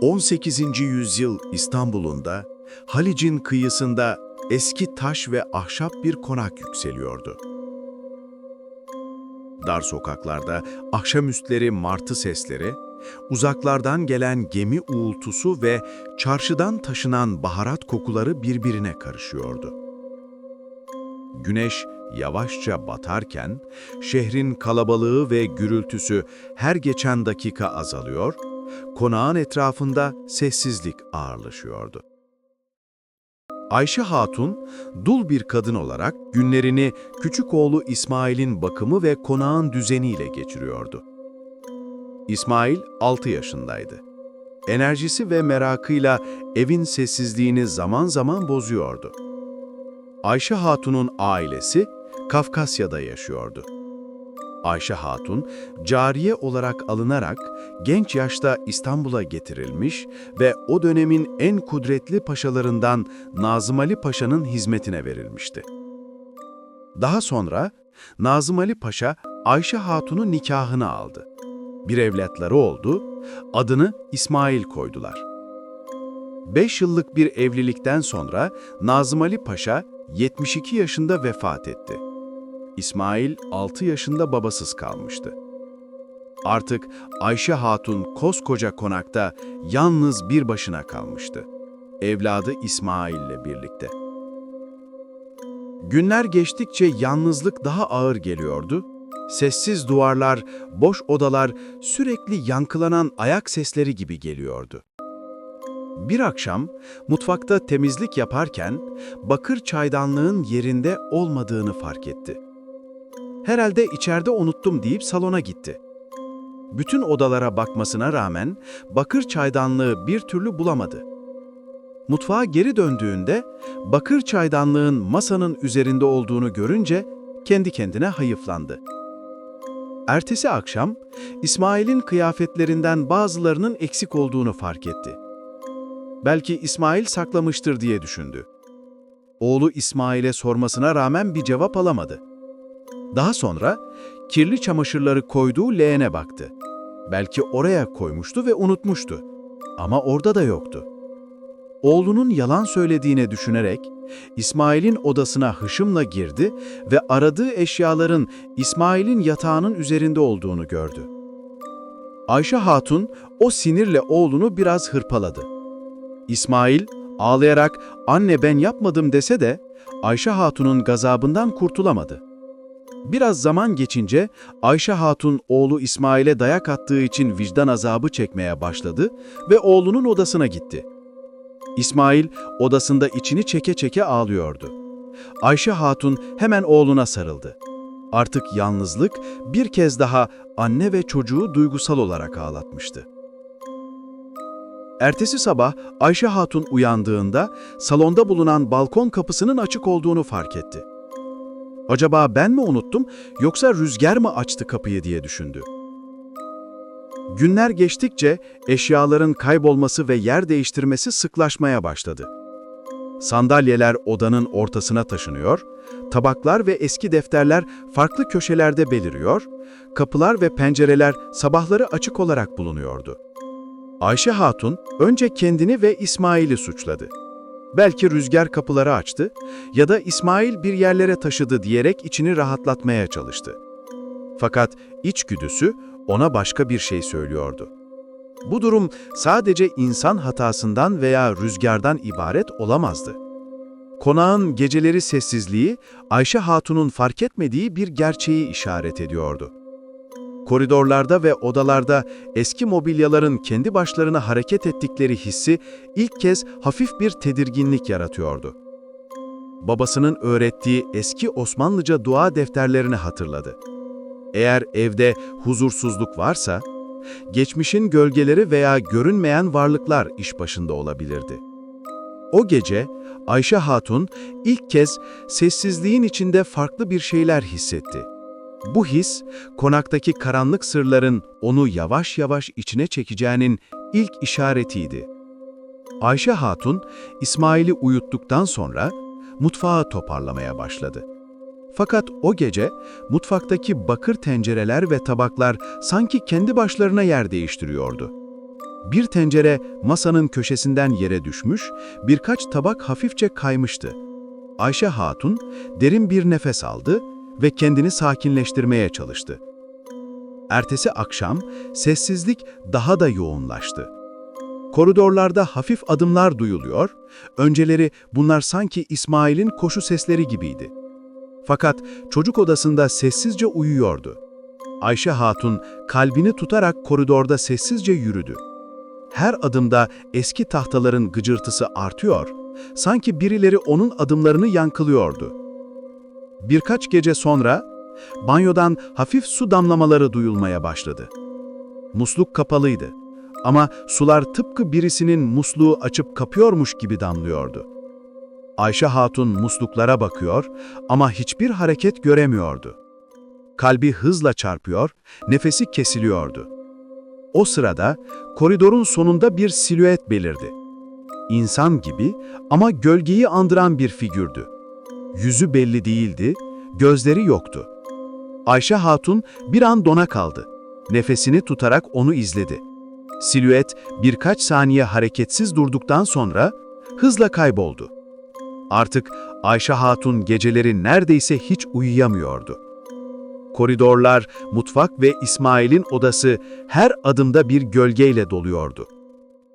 18. yüzyıl İstanbul'unda Halic'in kıyısında eski taş ve ahşap bir konak yükseliyordu. Dar sokaklarda akşamüstleri martı sesleri, uzaklardan gelen gemi uğultusu ve çarşıdan taşınan baharat kokuları birbirine karışıyordu. Güneş yavaşça batarken şehrin kalabalığı ve gürültüsü her geçen dakika azalıyor, konağın etrafında sessizlik ağırlaşıyordu. Ayşe Hatun, dul bir kadın olarak günlerini küçük oğlu İsmail'in bakımı ve konağın düzeniyle geçiriyordu. İsmail 6 yaşındaydı. Enerjisi ve merakıyla evin sessizliğini zaman zaman bozuyordu. Ayşe Hatun'un ailesi Kafkasya'da yaşıyordu. Ayşe Hatun, cariye olarak alınarak genç yaşta İstanbul'a getirilmiş ve o dönemin en kudretli paşalarından Nazım Ali Paşa'nın hizmetine verilmişti. Daha sonra Nazım Ali Paşa Ayşe Hatun'un nikahını aldı. Bir evlatları oldu, adını İsmail koydular. Beş yıllık bir evlilikten sonra Nazım Ali Paşa 72 yaşında vefat etti. İsmail 6 yaşında babasız kalmıştı. Artık Ayşe Hatun koskoca konakta yalnız bir başına kalmıştı. Evladı İsmail ile birlikte. Günler geçtikçe yalnızlık daha ağır geliyordu. Sessiz duvarlar, boş odalar, sürekli yankılanan ayak sesleri gibi geliyordu. Bir akşam mutfakta temizlik yaparken bakır çaydanlığın yerinde olmadığını fark etti. Herhalde içeride unuttum deyip salona gitti. Bütün odalara bakmasına rağmen bakır çaydanlığı bir türlü bulamadı. Mutfağa geri döndüğünde bakır çaydanlığın masanın üzerinde olduğunu görünce kendi kendine hayıflandı. Ertesi akşam İsmail'in kıyafetlerinden bazılarının eksik olduğunu fark etti. Belki İsmail saklamıştır diye düşündü. Oğlu İsmail'e sormasına rağmen bir cevap alamadı. Daha sonra kirli çamaşırları koyduğu leğene baktı. Belki oraya koymuştu ve unutmuştu. Ama orada da yoktu. Oğlunun yalan söylediğini düşünerek İsmail'in odasına hışımla girdi ve aradığı eşyaların İsmail'in yatağının üzerinde olduğunu gördü. Ayşe Hatun o sinirle oğlunu biraz hırpaladı. İsmail ağlayarak anne ben yapmadım dese de Ayşe Hatun'un gazabından kurtulamadı. Biraz zaman geçince Ayşe Hatun oğlu İsmail'e dayak attığı için vicdan azabı çekmeye başladı ve oğlunun odasına gitti. İsmail odasında içini çeke çeke ağlıyordu. Ayşe Hatun hemen oğluna sarıldı. Artık yalnızlık bir kez daha anne ve çocuğu duygusal olarak ağlatmıştı. Ertesi sabah Ayşe Hatun uyandığında salonda bulunan balkon kapısının açık olduğunu fark etti. Acaba ben mi unuttum yoksa rüzgar mı açtı kapıyı diye düşündü. Günler geçtikçe eşyaların kaybolması ve yer değiştirmesi sıklaşmaya başladı. Sandalyeler odanın ortasına taşınıyor, tabaklar ve eski defterler farklı köşelerde beliriyor, kapılar ve pencereler sabahları açık olarak bulunuyordu. Ayşe Hatun önce kendini ve İsmail'i suçladı. Belki rüzgar kapıları açtı ya da İsmail bir yerlere taşıdı diyerek içini rahatlatmaya çalıştı. Fakat içgüdüsü ona başka bir şey söylüyordu. Bu durum sadece insan hatasından veya rüzgardan ibaret olamazdı. Konağın geceleri sessizliği, Ayşe Hatun'un fark etmediği bir gerçeği işaret ediyordu. Koridorlarda ve odalarda eski mobilyaların kendi başlarına hareket ettikleri hissi ilk kez hafif bir tedirginlik yaratıyordu. Babasının öğrettiği eski Osmanlıca dua defterlerini hatırladı. Eğer evde huzursuzluk varsa, geçmişin gölgeleri veya görünmeyen varlıklar iş başında olabilirdi. O gece Ayşe Hatun ilk kez sessizliğin içinde farklı bir şeyler hissetti. Bu his, konaktaki karanlık sırların onu yavaş yavaş içine çekeceğinin ilk işaretiydi. Ayşe Hatun, İsmail'i uyuttuktan sonra mutfağı toparlamaya başladı. Fakat o gece mutfaktaki bakır tencereler ve tabaklar sanki kendi başlarına yer değiştiriyordu. Bir tencere masanın köşesinden yere düşmüş, birkaç tabak hafifçe kaymıştı. Ayşe Hatun derin bir nefes aldı ve kendini sakinleştirmeye çalıştı. Ertesi akşam sessizlik daha da yoğunlaştı. Koridorlarda hafif adımlar duyuluyor, önceleri bunlar sanki İsmail'in koşu sesleri gibiydi. Fakat çocuk odasında sessizce uyuyordu. Ayşe Hatun kalbini tutarak koridorda sessizce yürüdü. Her adımda eski tahtaların gıcırtısı artıyor, sanki birileri onun adımlarını yankılıyordu. Birkaç gece sonra banyodan hafif su damlamaları duyulmaya başladı. Musluk kapalıydı ama sular tıpkı birisinin musluğu açıp kapıyormuş gibi damlıyordu. Ayşe Hatun musluklara bakıyor ama hiçbir hareket göremiyordu. Kalbi hızla çarpıyor, nefesi kesiliyordu. O sırada koridorun sonunda bir silüet belirdi. İnsan gibi ama gölgeyi andıran bir figürdü. Yüzü belli değildi, gözleri yoktu. Ayşe Hatun bir an dona kaldı. Nefesini tutarak onu izledi. Silüet birkaç saniye hareketsiz durduktan sonra hızla kayboldu. Artık Ayşe Hatun geceleri neredeyse hiç uyuyamıyordu. Koridorlar, mutfak ve İsmail'in odası her adımda bir gölgeyle doluyordu.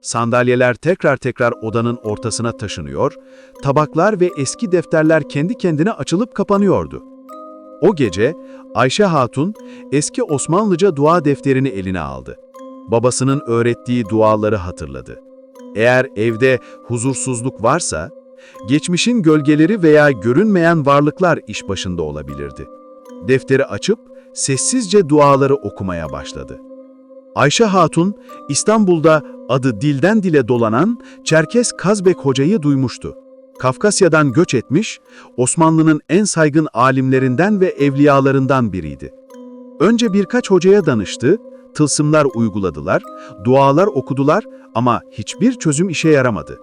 Sandalyeler tekrar tekrar odanın ortasına taşınıyor, tabaklar ve eski defterler kendi kendine açılıp kapanıyordu. O gece Ayşe Hatun eski Osmanlıca dua defterini eline aldı. Babasının öğrettiği duaları hatırladı. Eğer evde huzursuzluk varsa, geçmişin gölgeleri veya görünmeyen varlıklar iş başında olabilirdi. Defteri açıp sessizce duaları okumaya başladı. Ayşe Hatun, İstanbul'da adı dilden dile dolanan Çerkes Kazbek Hoca'yı duymuştu. Kafkasya'dan göç etmiş, Osmanlı'nın en saygın alimlerinden ve evliyalarından biriydi. Önce birkaç hocaya danıştı, tılsımlar uyguladılar, dualar okudular ama hiçbir çözüm işe yaramadı.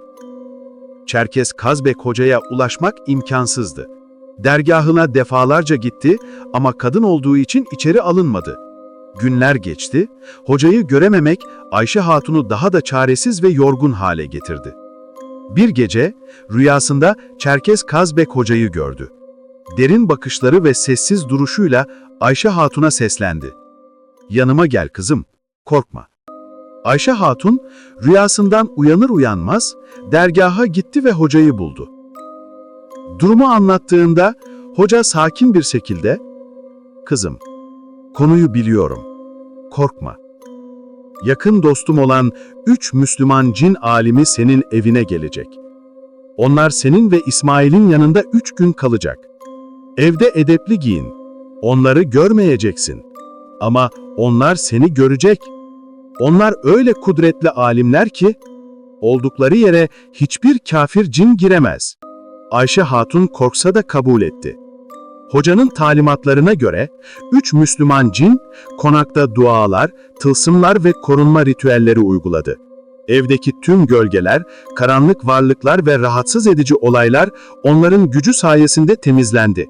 Çerkes Kazbek Hoca'ya ulaşmak imkansızdı. Dergahına defalarca gitti ama kadın olduğu için içeri alınmadı. Günler geçti, hocayı görememek Ayşe Hatun'u daha da çaresiz ve yorgun hale getirdi. Bir gece rüyasında Çerkez Kazbek hocayı gördü. Derin bakışları ve sessiz duruşuyla Ayşe Hatun'a seslendi. Yanıma gel kızım, korkma. Ayşe Hatun rüyasından uyanır uyanmaz dergaha gitti ve hocayı buldu. Durumu anlattığında hoca sakin bir şekilde, "Kızım, konuyu biliyorum. Korkma. Yakın dostum olan üç Müslüman cin alimi senin evine gelecek. Onlar senin ve İsmail'in yanında üç gün kalacak. Evde edepli giyin. Onları görmeyeceksin. Ama onlar seni görecek. Onlar öyle kudretli alimler ki, oldukları yere hiçbir kafir cin giremez. Ayşe Hatun korksa da kabul etti. Hocanın talimatlarına göre üç Müslüman cin konakta dualar, tılsımlar ve korunma ritüelleri uyguladı. Evdeki tüm gölgeler, karanlık varlıklar ve rahatsız edici olaylar onların gücü sayesinde temizlendi.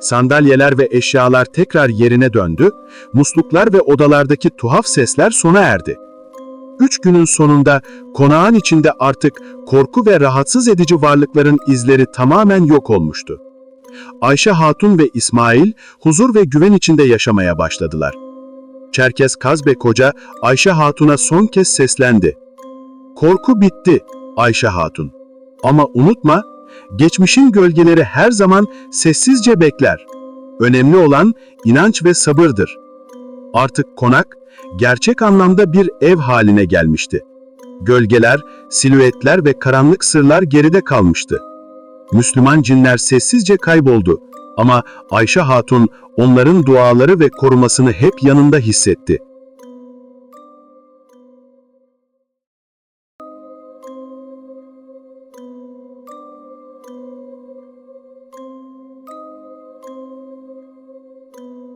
Sandalyeler ve eşyalar tekrar yerine döndü, musluklar ve odalardaki tuhaf sesler sona erdi. Üç günün sonunda konağın içinde artık korku ve rahatsız edici varlıkların izleri tamamen yok olmuştu. Ayşe Hatun ve İsmail huzur ve güven içinde yaşamaya başladılar. Çerkes Kazbek Hoca Ayşe Hatun'a son kez seslendi. Korku bitti Ayşe Hatun. Ama unutma, geçmişin gölgeleri her zaman sessizce bekler. Önemli olan inanç ve sabırdır. Artık konak, gerçek anlamda bir ev haline gelmişti. Gölgeler, silüetler ve karanlık sırlar geride kalmıştı. Müslüman cinler sessizce kayboldu ama Ayşe Hatun onların duaları ve korumasını hep yanında hissetti.